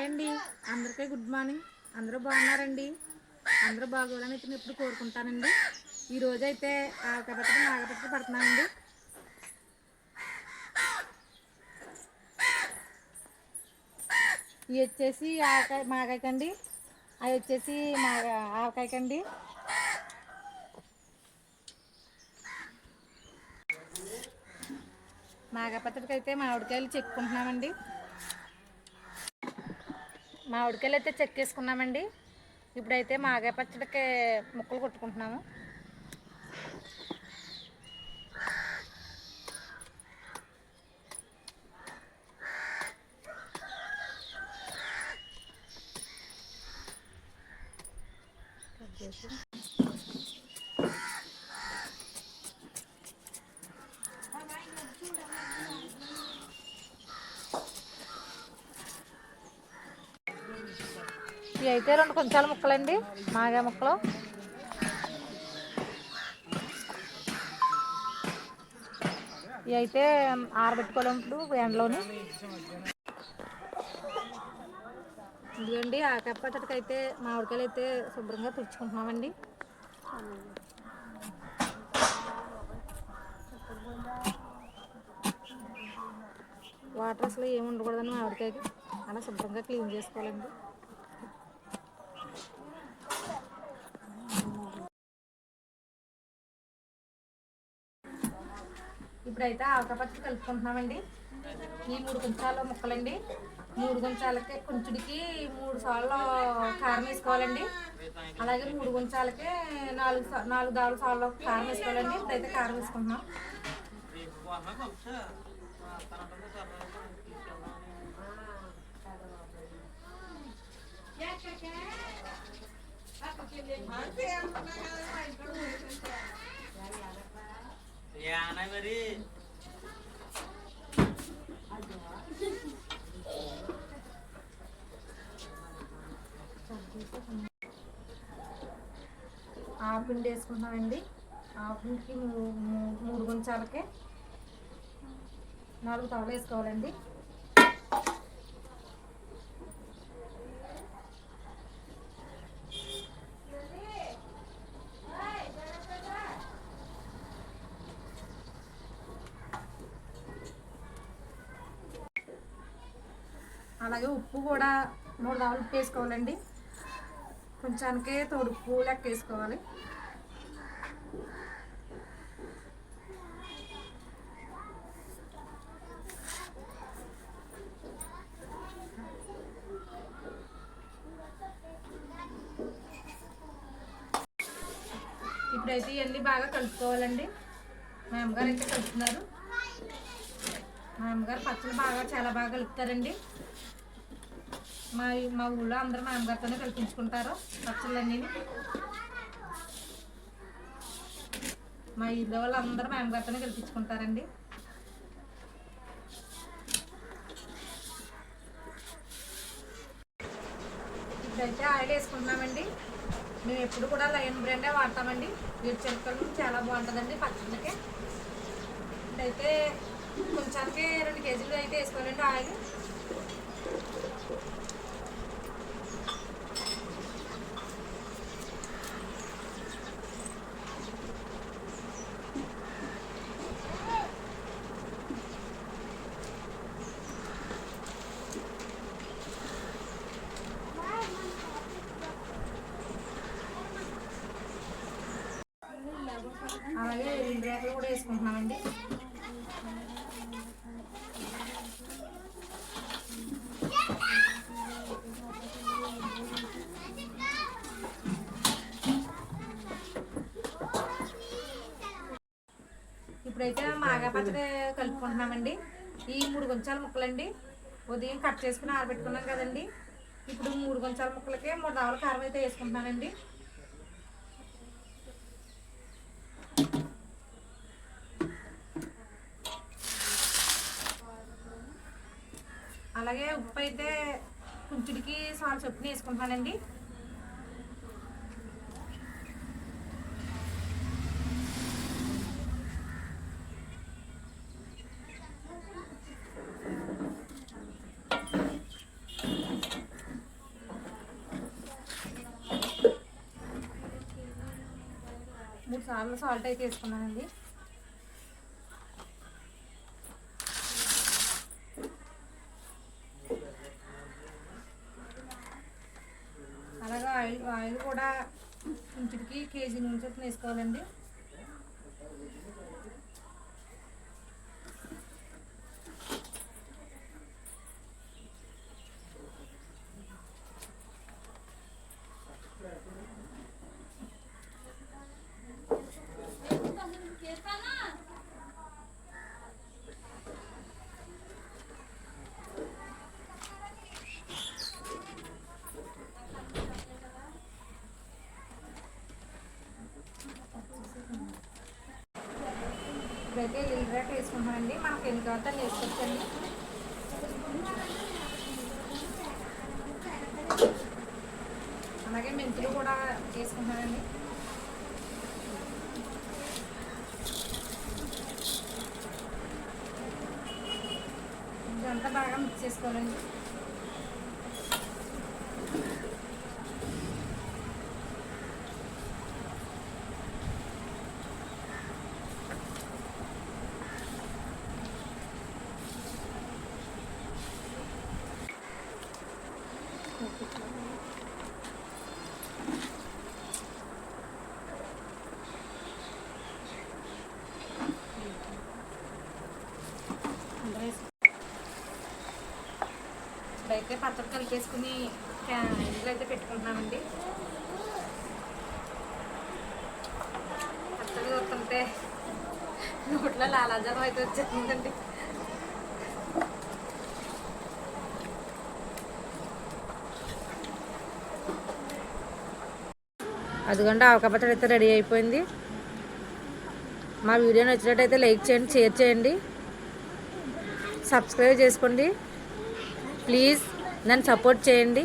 Hi అండి. అందరికీ good morning అందరూ బాగున్నారండి? అందరూ బాగోవాలని అయితే నేను ఎప్పుడు కోరుకుంటానండి. ఈరోజు అయితే ఆకపట్ట నాగపట్ట పడుతున్నానండి. ఇవి వచ్చేసి ఆకాయ మాగాయకండి అవి వచ్చేసి మాగా ఆవకాయకండి మాగపత్రికి అయితే మామిడికాయలు చెక్కుంటున్నామండి. మామిడికాయలు అయితే చెక్కేసుకున్నామండి ఇప్పుడైతే మాగాయ పచ్చడికి ముక్కలు కొట్టుకుంటున్నాము. ఇవి అయితే రెండు కొంచాల ముక్కలండి. మాగా ముక్కలు. ఇవి అయితే ఆరబెట్టుకోలేము ఎండలోని. ఇదిగోండి ఆ కప్పచ్చటికి అయితే మామిడికాయలు అయితే శుభ్రంగా తుడుచుకుంటున్నామండి. వాటర్ అసలు ఏమి ఉండకూడదని మామిడికాయకి. అలా శుభ్రంగా క్లీన్ చేసుకోవాలండి. ఇప్పుడైతే ఆవకాయ కలుపుకుంటున్నామండి. ఈ మూడు కొంచాల ముక్కలండి. మూడు కొంచాలకి కొంచుడికి మూడు సార్లు కారం వేసుకోవాలండి. అలాగే మూడు కొంచాలకి నాలుగు సా- నాలుగు దావుల సార్లు కారం వేసుకోవాలండి. ఇప్పుడైతే కారం వేసుకుంటున్నాం. యానా మరి. ఆపిండి వేసుకుంటున్నామండి. ఆపిండికి మూ- మూడు గుంచాలకే నాలుగు తవలు వేసుకోవాలండి. అలాగే ఉప్పు కూడా మూడు దావులు ఉప్పు వేసుకోవాలండి. కొంచానికే తోడు ఉప్పు లెక్క వేసుకోవాలి. ఇప్పుడైతే ఇవన్నీ బాగా కలుపుకోవాలండి. మా అమ్మగారు అయితే కలుపుతున్నారు. మా అమ్మగారు పచ్చళ్ళు బాగా చాలా బాగా కలుపుతారండి. మా మా ఊళ్ళో అందరూ మా కల్పించుకుంటారు పచ్చళ్ళన్నీ. మా ఇల్లు వాళ్ళు అందరూ మా కల్పించుకుంటారండి. ఇప్పుడైతే ఆయిల్ వేసుకుంటున్నామండి. మేము ఎప్పుడు కూడా లయన్ బ్రాండే వాడతామండి. వీటి చిలకలు చాలా బాగుంటుందండి పచ్చళ్ళకి. ఇప్పుడైతే కొంచెంకి రెండు కేజీలు అయితే వేసుకోవాలండి ఆయిల్ అలాగే రెండు రేఖలు కూడా వేసుకుంటున్నామండి ఇప్పుడైతే మాగా పచ్చడి కలుపుకుంటున్నామండి. ఈ మూడు కొంచాల ముక్కలండి. ఉదయం కట్ చేసుకుని ఆరబెట్టుకున్నాం కదండి. ఇప్పుడు మూడు గుంచాల ముక్కలకి మూడు దావుల కారం అయితే వేసుకుంటున్నానండి. అలాగే ఉప్పు అయితే కుంచుడికి సాల్ చొప్పున వేసుకుంటానండి చాలా సాల్ట్ అయితే వేసుకున్నానండి. అలాగే ఆయిల్ ఆయిల్ కూడా ఇంటికి కేజీ నుంచి వేసుకోవాలండి. ఇప్పుడైతే లీటర్ వేసుకుంటామండి మనకి ఎన్ని కావాలో వేసుకోవచ్చండి. అలాగే మెంతులు కూడా వేసుకుంటానండి ఇదంతా బాగా మిక్స్ చేసుకోవాలండి. అయితే పచ్చడి కలిపేసుకుని ఇందులో అయితే పెట్టుకుంటున్నామండి. పచ్చడి చూస్తుంటే నోట్లో లాలాజలం అయితే వచ్చేసిందండి. అదిగోండి ఆవకాయ అయితే రెడీ అయిపోయింది. మా వీడియో నచ్చినట్టయితే లైక్ చేయండి షేర్ చేయండి. సబ్స్క్రైబ్ చేసుకోండి. ప్లీజ్. నన్ను సపోర్ట్ చేయండి.